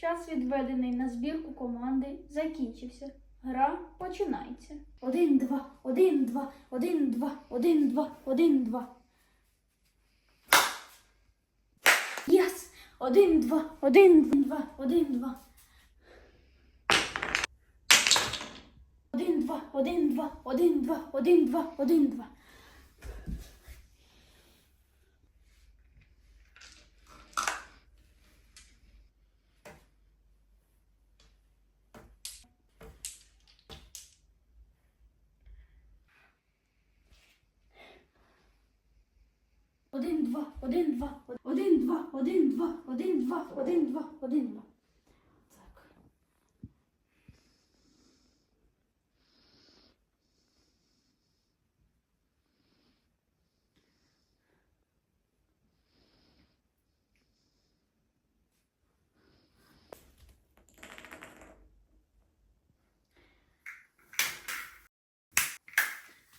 Час, відведений на збірку команди, закінчився. Гра починається. Один, два, один, два, один, два, один, два, один, два. Єс! Один, два, один, два, один, два. Один, два, один, два, один, два, один, два, один, два. Один, два, один, два, один, два. Так.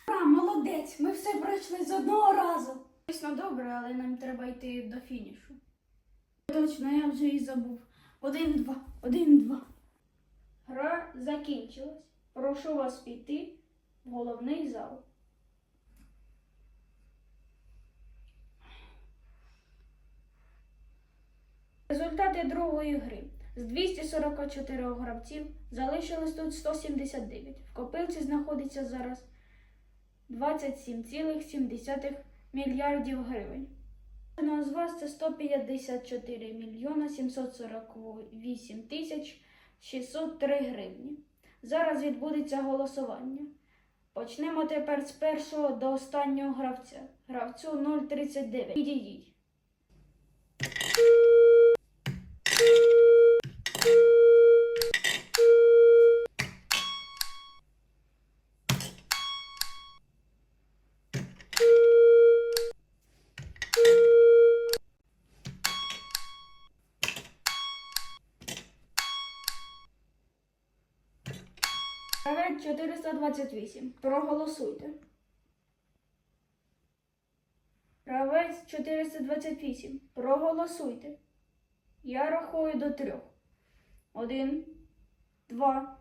Ура, молодець! Ми все пройшли з одного разу. Звісно, добре, але нам треба йти до фінішу. Точно, я вже і забув. Один, два, один, два. Гра закінчилась. Прошу вас піти в головний зал. Результати другої гри. З 244 гравців залишилось тут 179. В копилці знаходиться зараз 27,7 мільярдів гривень. Кожного це 154 мільйона 748 тисяч 603 гривні. Зараз відбудеться голосування. Почнемо тепер з першого до останнього гравця. Гравцю 039. Підійдіть. 428. Проголосуйте. Гравець 428. Проголосуйте. Я рахую до трьох. Один, два,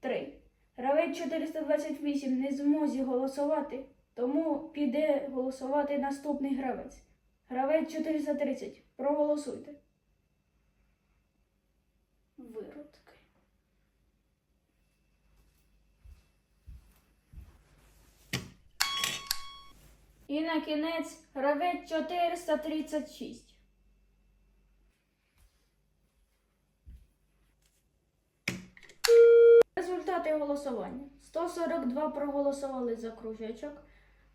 три. Гравець 428 не змозі голосувати, тому піде голосувати наступний гравець. Гравець 430. Проголосуйте. Виродки. І на кінець гравець 436. Результати голосування. 142 проголосували за кружечок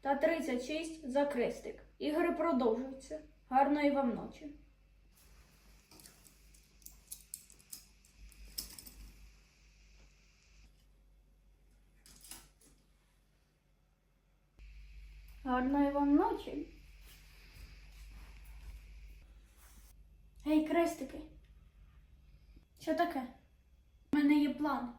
та 36 за крестик. Ігри продовжуються. Гарної вам ночі. Гарної вам ночі. Гей, крестики. Що таке? У мене є план.